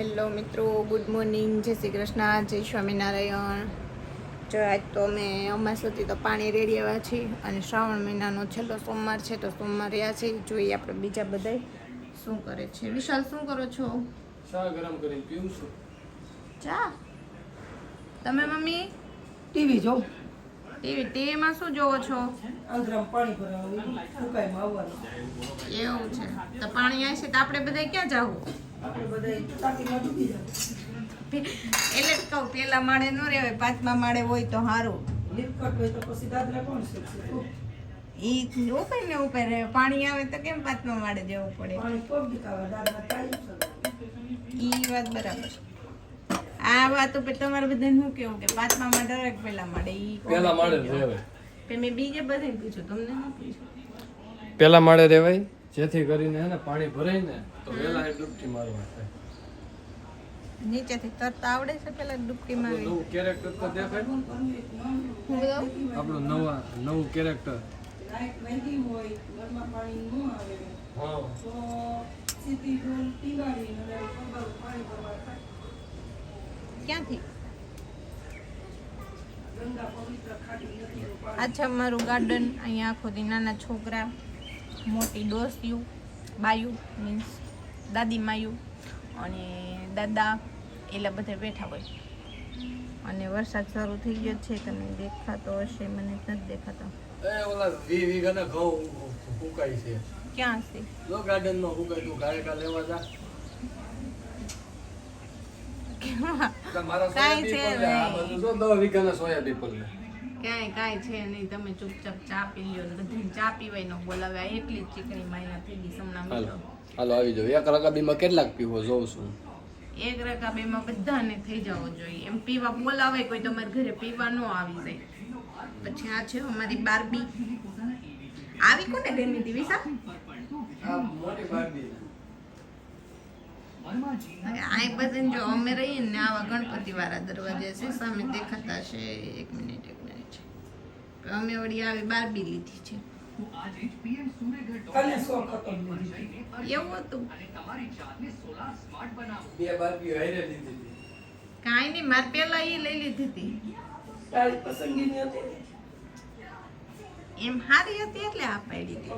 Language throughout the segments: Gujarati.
હેલો મિત્રો ગુડ મોર્નિંગ જય શ્રી કૃષ્ણ જય સ્વામિનારાયણ. જો આજ તો અમે અમાસ સુધી તો પાણી રેડી આવ્યા છીએ અને શ્રાવણ મહિનાનો છેલ્લો સોમવાર છે તો સોમવાર રહ્યા છે. જોઈએ આપણે બીજા બધાય શું કરે છે. વિશાલ શું કરો છો? ચા ગરમ કરીને પીવું છું. ચા? તમે મમ્મી? ટીવી જો. ટીવી ટીવીમાં શું જોવો છો? પાણી એવું છે. તો પાણી આવશે તો આપણે બધા ક્યાં જવું? એટલે જ કહું પેલા માળે ન રહેવાય પાંચમા માળે હોય તો સારું? ઈ ઉપર ને ઉપર રહે. પાણી આવે તો કેમ પાંચમા માળે જવું પડે? એ છે ઈ વાત બરાબર આ વાત ઉપર તમારે બધાને શું કેવું કે પાંચમા માં ડરેક પેલા માળે ઈ પેલા માળે. રહેવાય. કે મેં બીજે બધાને પૂછ્યું તમને ન પૂછ્યું? પેલા માળે રહેવાય. જેથી કરીને હે ને પાણી ભરાય ને તો વેલા એ ડૂબકી મારવા થાય. નીચેથી તરતા આવડે છે પેલા ડૂબકી મારવી. નવું કેરેક્ટર તો દેખાય આપણો નવા નવું કેરેક્ટર લાઈટ વહેતી હોય ઘરમાં પાણી ન આવે હા. તો સીધી ડોલ પીવાડી અને ખબર પાણી ભરવા થાય. ક્યાંથી? આ છે અમારું ગાર્ડન અહીંયા આખો દી નાના છોકરા મોટી ડોસિયું બાયું મીન્સ દાદી માયું અને દાદા એલા બધા બેઠા હોય. અને વરસાદ શરૂ થઈ ગયો છે તમને દેખાતો હશે મને નથી દેખાતો. ક્યાં છે? ગાર્ડનમાં ફૂંકાય તું ગાય કા લેવા જા. મારા કાંઈ છે નહીં. બધું સોયાબીન ક્યાંય કાંઈ છે નહીં. તમે ચૂપચાપ ચા પી લ્યો ને બધાને ચા પીવાય ન બોલાવે. આ એકલી જ ચીકણી માયના થઈ ગઈ સમણા હાલો. આવી જાઓ. એક રકાબીમાં કેટલાક પીવો જોઉં છું. એક રકાબીમાં બધાને થઈ જવો જોઈએ. એમ પીવા બોલાવે કોઈ તમારા ઘરે પીવા ન આવી જાય. પછી આ છે અમારી બારબી. આવી કોને ગમી હતી વિશા મોટી બારબી આ બધાને જો અમે રહીએ ને આવા ગણપતિ વાળા દરવાજા છે સામે દેખાતા છે એક મિનિટ એક મિનિટ. અમે વળી આવી બારબી લીધી છે. એવું હતું. બે બારબી હારે લીધી હતી. કાંઈ નહીં મારે પેલા એ લઈ લીધી હતી. તારી પસંદગીની હતી એમ સારી હતી એટલે આ પાડી હતી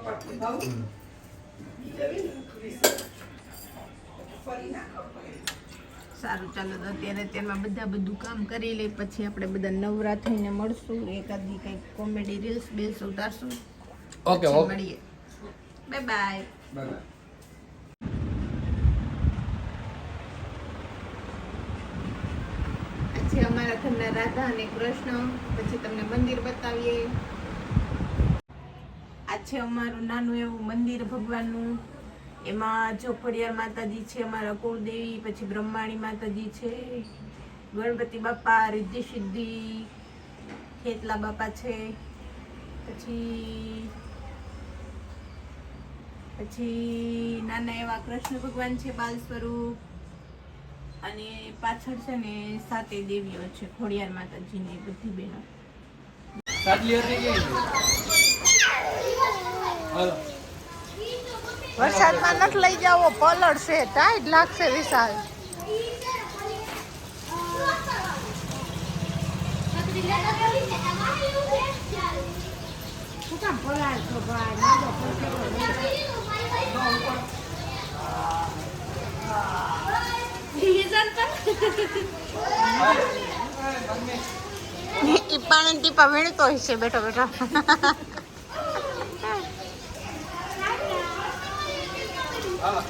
પપ્પા કે ભાવ ઈ જવી ને ખરીસ. ફરી નાખો સારું ચાલો તો અત્યારે તેમાં બધા બધું કામ કરી લઈ પછી આપણે બધા નવરા થઈને મળશું. એકાદી કંઈક કોમેડી રીલ્સ બીલ્સ ઉતારશું. ઓકે મળીએ. બાય બાય પછી અમારા ઘરના રાધા અને કૃષ્ણ પછી તમને મંદિર બતાવીએ. આ છે અમારું નાનું એવું મંદિર ભગવાનનું. એમાં જો ખોડિયાર માતાજી છે અમારા કુળદેવી પછી બ્રહ્માણી માતાજી છે ગણપતિ બાપા રિદ્ધિ સિદ્ધિ ખેતલા બાપા છે પછી પછી નાના એવા કૃષ્ણ ભગવાન છે બાલ સ્વરૂપ અને પાછળ છે ને સાતે દેવીઓ છે ખોડિયાર માતાજીની બધી બહેનો. હતી કે? હાલો વરસાદમાં નથી લઈ જાવો પલળશે ટાઈટ લાગશે વિશાલ. પાણી ટીપા વીણતો હશે બેઠો બેઠો. હાલો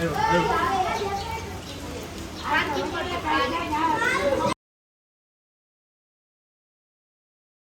એવું એવું